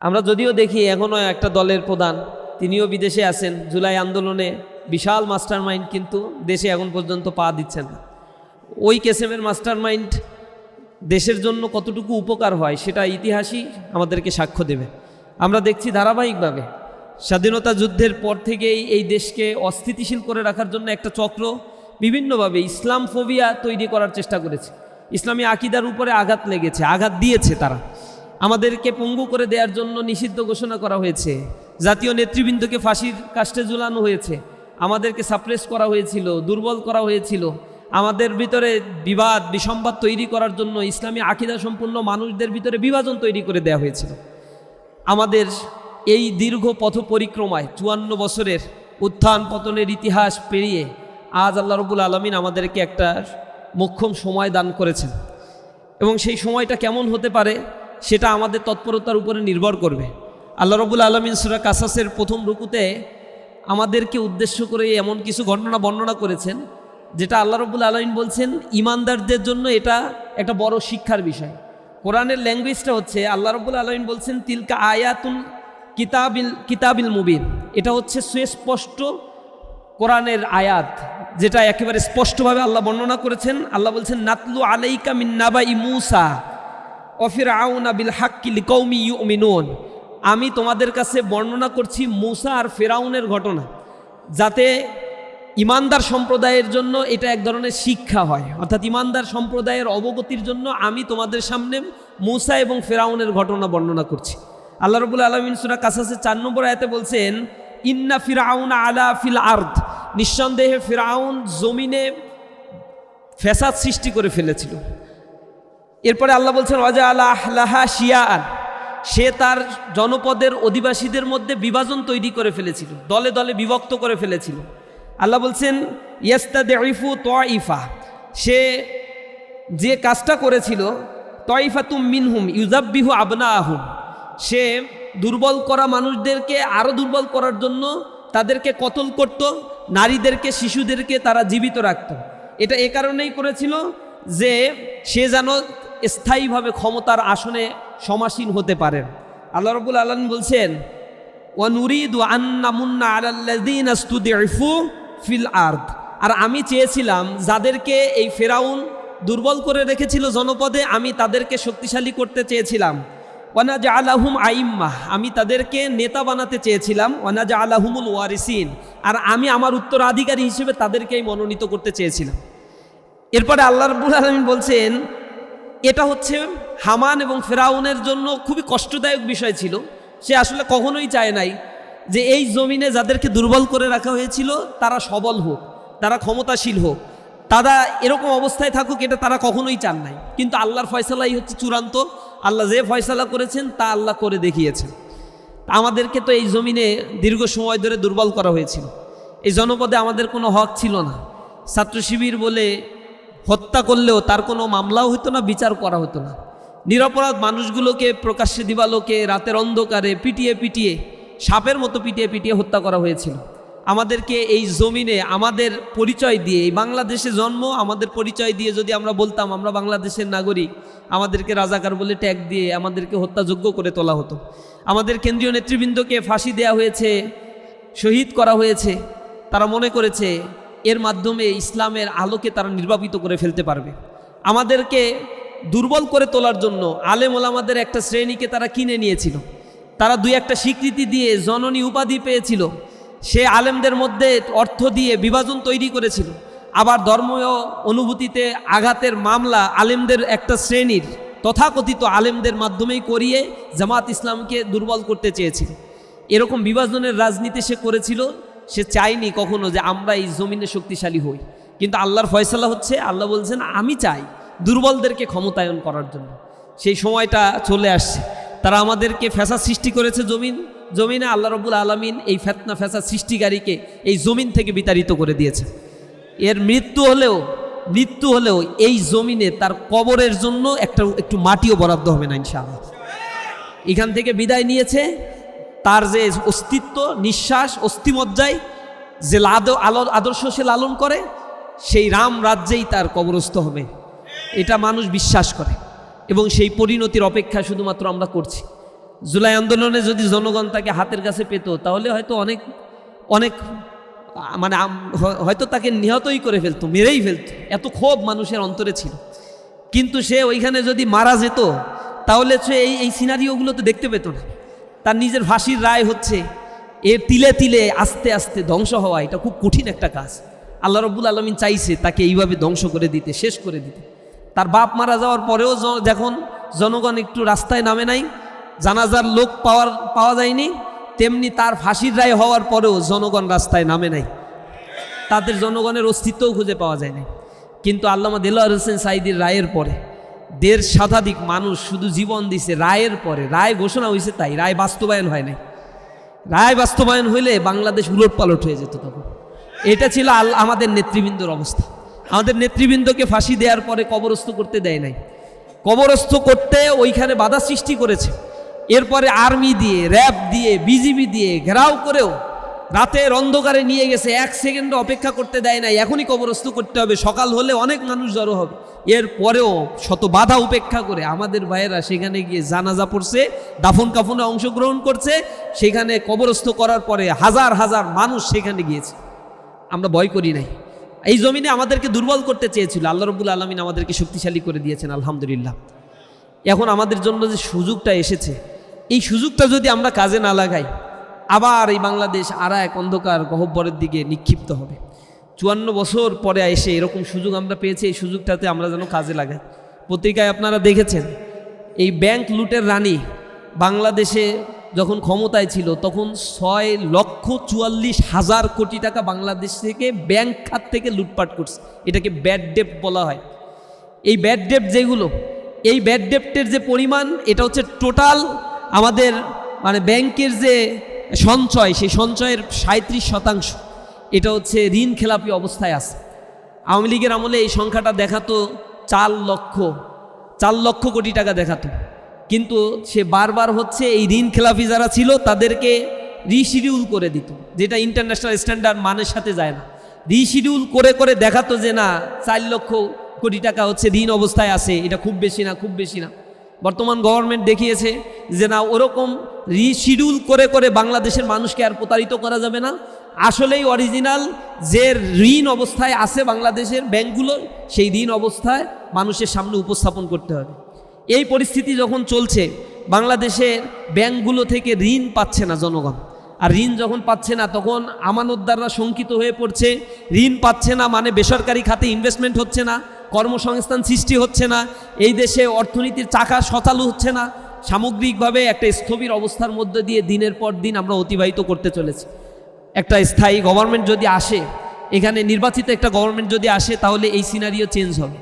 আমরা যদিও দেখি এখনও একটা দলের প্রধান, তিনিও বিদেশে আছেন। জুলাই আন্দোলনে বিশাল মাস্টার মাইন্ড কিন্তু দেশে এখন পর্যন্ত পা দিচ্ছেন না। ওই কেসেমের মাস্টার মাইন্ড দেশের জন্য কতটুকু উপকার হয় সেটা ইতিহাসই আমাদেরকে সাক্ষ্য দেবে। আমরা দেখছি ধারাবাহিকভাবে স্বাধীনতা যুদ্ধের পর থেকেই এই দেশকে অস্থিতিশীল করে রাখার জন্য একটা চক্র বিভিন্নভাবে ইসলাম ফোবিয়া তৈরি করার চেষ্টা করেছে। ইসলামী আকিদার উপরে আঘাত লেগেছে, আঘাত দিয়েছে তারা। আমাদেরকে পঙ্গু করে দেওয়ার জন্য নিষিদ্ধ ঘোষণা করা হয়েছে। জাতীয় নেতৃবৃন্দকে ফাঁসির কাষ্টে ঝুলানো হয়েছে। আমাদেরকে সাপ্রেস করা হয়েছিল, দুর্বল করা হয়েছিল। আমাদের ভিতরে বিবাদ, বিসম্বাদ তৈরি করার জন্য ইসলামী আকিদা সম্পূর্ণ মানুষদের ভিতরে বিভাজন তৈরি করে দেওয়া হয়েছিল। আমাদের এই দীর্ঘ পথ পরিক্রমায় চুয়ান্ন বছরের উত্থান পতনের ইতিহাস পেরিয়ে আজ আল্লাহ রবুল আলমিন আমাদেরকে একটা মোক্ষম সময় দান করেছেন। এবং সেই সময়টা কেমন হতে পারে সেটা আমাদের তৎপরতার উপরে নির্ভর করবে। আল্লাহ রবুল আলমিন সুরা কাসাসের প্রথম রুকুতে আমাদেরকে উদ্দেশ্য করে এমন কিছু ঘটনা বর্ণনা করেছেন, যেটা আল্লাহ রবুল আলমিন বলছেন, ইমানদারদের জন্য এটা একটা বড় শিক্ষার বিষয়। কোরআনের ল্যাঙ্গুয়েজটা হচ্ছে, আল্লাহ রবুল আলমিন বলছেন, তিলকা আয়াতুন কিতাবিল কিতাবিল মুবিন। এটা হচ্ছে সুস্পষ্ট কোরআনের আয়াত, যেটা একেবারে স্পষ্টভাবে আল্লাহ বর্ণনা করেছেন। আল্লাহ বলছেন, নাতলু আলাইকা মিন নাবাই মুসা। অফির বিল হাক্কিল কৌমি ইউমিনুন। আমি তোমাদের কাছে বর্ণনা করছি মুসা আর ফেরাউনের ঘটনা, যাতে ইমানদার সম্প্রদায়ের জন্য এটা এক ধরনের শিক্ষা হয়। অর্থাৎ ইমানদার সম্প্রদায়ের অবগতির জন্য আমি তোমাদের সামনে মুসা এবং ফেরাউনের ঘটনা বর্ণনা করছি। আল্লাহ রবুল আলমিন সুরা কাসাসের চার নম্বর আয়াতে বলছেন, ইন্না ফিরাউন আলা ফিল আর্দ। নিঃসন্দেহে ফিরাউন জমিনে ফ্যাসাদ সৃষ্টি করে ফেলেছিল। এরপরে আল্লাহ বলছেন ওয়াজা আল্লাহ লাহা শিয়ান সে তার জনপদের অধিবাসীদের মধ্যে বিভাজন তৈরি করে ফেলেছিল, দলে দলে বিভক্ত করে ফেলেছিল। আল্লাহ বলছেন ইয়াস্তাদ ইফু তয়ফা সে যে কাজটা করেছিল তয়ফা তুম মিনহুম ইউজাব্বিহু আবনা আহুম সে দুর্বল করা মানুষদেরকে আরও দুর্বল করার জন্য তাদেরকে কতল করত, নারীদেরকে, শিশুদেরকে তারা জীবিত রাখত। এটা এ কারণেই করেছিল যে সে যেন স্থায়ীভাবে ক্ষমতার আসনে সমাসীন হতে পারেন। আল্লাহ রবুল আলম বলছেন ওয়ানুরিদু আন্না মুন্না ইস্তুদিফু ফিল আরদ। আর আমি চেয়েছিলাম, যাদেরকে এই ফেরাউন দুর্বল করে রেখেছিল জনপদে, আমি তাদেরকে শক্তিশালী করতে চেয়েছিলাম। ওয়ানা জা আলাহুম আইম্মা আমি তাদেরকে নেতা বানাতে চেয়েছিলাম। ওয়ানা জা আলাহুমুল ওয়ারিসিন, আর আমি আমার উত্তরাধিকারী হিসেবে তাদেরকেই মনোনীত করতে চেয়েছিলাম। এরপরে আল্লাহ রব্বুল আলমিন বলছেন এটা হচ্ছে হামান এবং ফেরাউনের জন্য খুবই কষ্টদায়ক বিষয় ছিল। সে আসলে কখনোই চায় নাই যে এই জমিনে যাদেরকে দুর্বল করে রাখা হয়েছিল, তারা সবল হোক, তারা ক্ষমতাশীল হোক। তারা এরকম অবস্থায় থাকুক, এটা তারা কখনোই চান নাই। কিন্তু আল্লাহর ফয়সালাই হচ্ছে চূড়ান্ত। আল্লাহ যে ফয়সালা করেছেন, তা আল্লাহ করে দেখিয়েছেন। আমাদেরকে তো এই জমিনে দীর্ঘ সময় ধরে দুর্বল করা হয়েছিল। এই জনপদে আমাদের কোনো হক ছিল না। ছাত্র শিবির বলে হত্যা করলেও তার কোনো মামলাও হতো না, বিচার করা হতো না। নিরপরাধ মানুষগুলোকে প্রকাশ্যে দিবালোকে রাতের অন্ধকারে পিটিয়ে পিটিয়ে, সাপের মতো পিটিয়ে পিটিয়ে হত্যা করা হয়েছিল। আমাদেরকে এই জমিনে আমাদের পরিচয় দিয়ে, এই বাংলাদেশে জন্ম, আমাদের পরিচয় দিয়ে যদি আমরা বলতাম, আমরা বাংলাদেশের নাগরিক, আমাদেরকে রাজাকার বলে ট্যাগ দিয়ে আমাদেরকে হত্যাযোগ্য করে তোলা হতো। আমাদের কেন্দ্রীয় নেতৃবৃন্দকে ফাঁসি দেওয়া হয়েছে, শহীদ করা হয়েছে, তারা মনে করেছে এর মাধ্যমে ইসলামের আলোকে তারা নির্বাপিত করে ফেলতে পারবে। আমাদেরকে দুর্বল করে তোলার জন্য আলেম ওলামাদের একটা শ্রেণীকে তারা কিনে নিয়েছিল। তারা দুই একটা স্বীকৃতি দিয়ে জননী উপাধি পেয়েছিল। সে আলেমদের মধ্যে অর্থ দিয়ে বিভাজন তৈরি করেছিল। আবার ধর্মীয় অনুভূতিতে আঘাতের মামলা আলেমদের একটা শ্রেণির তথাকথিত আলেমদের মাধ্যমেই করিয়ে জামাত ইসলামকে দুর্বল করতে চেয়েছিল। এরকম বিভাজনের রাজনীতি সে করেছিল। সে চায়নি কখনো যে আমরা এই জমিনে শক্তিশালী হই। কিন্তু আল্লাহর ফয়সালা হচ্ছে, আল্লাহ বলছেন, আমি চাই দুর্বলদেরকে ক্ষমতায়ন করার জন্য। সেই সময়টা চলে আসছে। তারা আমাদেরকে ফ্যাসা সৃষ্টি করেছে জমিন, জমিনে আল্লাহ রবুল আলমিন এই ফেতনা ফ্যাসা সৃষ্টিকারীকে এই জমিন থেকে বিতাড়িত করে দিয়েছে। এর মৃত্যু হলেও মৃত্যু হলেও এই জমিনে তার কবরের জন্য একটা, একটু মাটিও বরাদ্দ হবে না, ইনশাআল্লাহ। এখান থেকে বিদায় নিয়েছে। তার যে অস্তিত্ব, নিঃশ্বাস, অস্থিমজ্জায় যে লাদ আলো আদর্শ সে লালন করে, সেই রাম রাজ্যেই তার কবরস্থ হবে। এটা মানুষ বিশ্বাস করে এবং সেই পরিণতির অপেক্ষা শুধুমাত্র আমরা করছি। জুলাই আন্দোলনে যদি জনগণ তাকে হাতের কাছে পেত, তাহলে হয়তো অনেক অনেক মানে হয়তো তাকে নিহতই করে ফেলতো, মেরেই ফেলতো। এত ক্ষোভ মানুষের অন্তরে ছিল। কিন্তু সে ওইখানে যদি মারা যেত, তাহলে সে এই এই সিনারিওগুলো তো দেখতে পেত না। তার নিজের ফাঁসির রায় হচ্ছে এর তিলে তিলে আস্তে আস্তে ধ্বংস হওয়া, এটা খুব কঠিন একটা কাজ। আল্লাহ রব্বুল আলমিন চাইছে তাকে এইভাবে ধ্বংস করে দিতে, শেষ করে দিতে। তার বাপ মারা যাওয়ার পরেও যখন জনগণ একটু রাস্তায় নামে নাই, জানাজার লোক পাওয়ার, পাওয়া যায়নি, তেমনি তার ফাঁসির রায় হওয়ার পরেও জনগণ রাস্তায় নামে নাই। তাদের জনগণের অস্তিত্বও খুঁজে পাওয়া যায়নি। কিন্তু আল্লামা দেলোয়ার হোসেন সাইদির রায়ের পরে দেড় শতাধিক মানুষ শুধু জীবন দিছে রায়ের পরে। রায় ঘোষণা হয়েছে তাই, রায় বাস্তবায়ন হয় নাই। রায় বাস্তবায়ন হইলে বাংলাদেশ উলট পালট হয়ে যেত তখন। এটা ছিল আল আমাদের নেতৃবৃন্দর অবস্থা। আমাদের নেতৃবৃন্দকে ফাঁসি দেওয়ার পরে কবরস্থ করতে দেয় নাই। কবরস্থ করতে ওইখানে বাধা সৃষ্টি করেছে। এরপরে আর্মি দিয়ে, র্যাব দিয়ে, বিজিবি দিয়ে ঘেরাও করেও রাতের অন্ধকারে নিয়ে গেছে, এক সেকেন্ড অপেক্ষা করতে দেয় নাই। এখনই কবরস্থ করতে হবে। সকাল হলে অনেক মানুষ জড়ো হবে। এর পরেও শত বাধা উপেক্ষা করে আমাদের ভাইয়েরা সেখানে গিয়ে জানাজা পড়ছে, দাফন কাফনে অংশগ্রহণ করছে। সেখানে কবরস্থ করার পরে হাজার হাজার মানুষ সেখানে গিয়েছে। আমরা ভয় করি নাই। এই জমিনে আমাদেরকে দুর্বল করতে চেয়েছিল। আল্লাহ রবুল আলমিন আমাদেরকে শক্তিশালী করে দিয়েছেন, আলহামদুলিল্লাহ। এখন আমাদের জন্য যে সুযোগটা এসেছে, এই সুযোগটা যদি আমরা কাজে না লাগাই আবার এই বাংলাদেশ আর এক অন্ধকার গহব্বরের দিকে নিক্ষিপ্ত হবে। চুয়ান্ন বছর পরে এসে এরকম সুযোগ আমরা পেয়েছি, এই সুযোগটাতে আমরা যেন কাজে লাগাই। পত্রিকায় আপনারা দেখেছেন, এই ব্যাংক লুটের রানী বাংলাদেশে যখন ক্ষমতায় ছিল, তখন ছয় লক্ষ চুয়াল্লিশ হাজার কোটি টাকা বাংলাদেশ থেকে ব্যাংক খাত থেকে লুটপাট করছে। এটাকে ব্যাড ডেপ বলা হয়। এই ব্যাড ডেপ যেগুলো, এই ব্যাড ডেপ্টের যে পরিমাণ, এটা হচ্ছে টোটাল আমাদের মানে ব্যাংকের যে সঞ্চয়, সেই সঞ্চয়ের সাঁত্রিশ শতাংশ। এটা হচ্ছে ঋণ খেলাপি অবস্থায় আছে। আওয়ামী লীগের আমলে এই সংখ্যাটা দেখাতো চার লক্ষ চার লক্ষ কোটি টাকা দেখাতো। কিন্তু সে বারবার হচ্ছে এই ঋণ খেলাপি যারা ছিল, তাদেরকে রিশিডিউল করে দিত, যেটা ইন্টারন্যাশনাল স্ট্যান্ডার্ড মানের সাথে যায় না। রিশিডিউল করে করে দেখাতো যে না, চার লক্ষ কোটি টাকা হচ্ছে ঋণ অবস্থায় আছে, এটা খুব বেশি না, খুব বেশি না। বর্তমান গভর্নমেন্ট দেখিয়েছে যে না, ওরকম রিশিডিউল করে করে বাংলাদেশের মানুষকে আর প্রতারিত করা যাবে না। আসলেই অরিজিনাল যে ঋণ অবস্থায় আছে বাংলাদেশের ব্যাংকগুলো, সেই ঋণ অবস্থায় মানুষের সামনে উপস্থাপন করতে হবে। এই পরিস্থিতি যখন চলছে, বাংলাদেশের ব্যাংকগুলো থেকে ঋণ পাচ্ছে না জনগণ। আর ঋণ যখন পাচ্ছে না, তখন আমানতদাররা শঙ্কিত হয়ে পড়ছে। ঋণ পাচ্ছে না মানে বেসরকারি খাতে ইনভেস্টমেন্ট হচ্ছে না। কর্মসংস্থান সৃষ্টি হচ্ছে না, এই দেশে অর্থনীতির চাকা সচালু হচ্ছে না, সামগ্রিকভাবে একটা স্থবির অবস্থার মধ্যে দিয়ে দিনের পর দিন আমরা অতিবাহিত করতে চলেছি। একটা স্থায়ী গভর্নমেন্ট যদি আসে, এখানে নির্বাচিত একটা গভর্নমেন্ট যদি আসে, তাহলে এই সিনারিও চেঞ্জ হবে।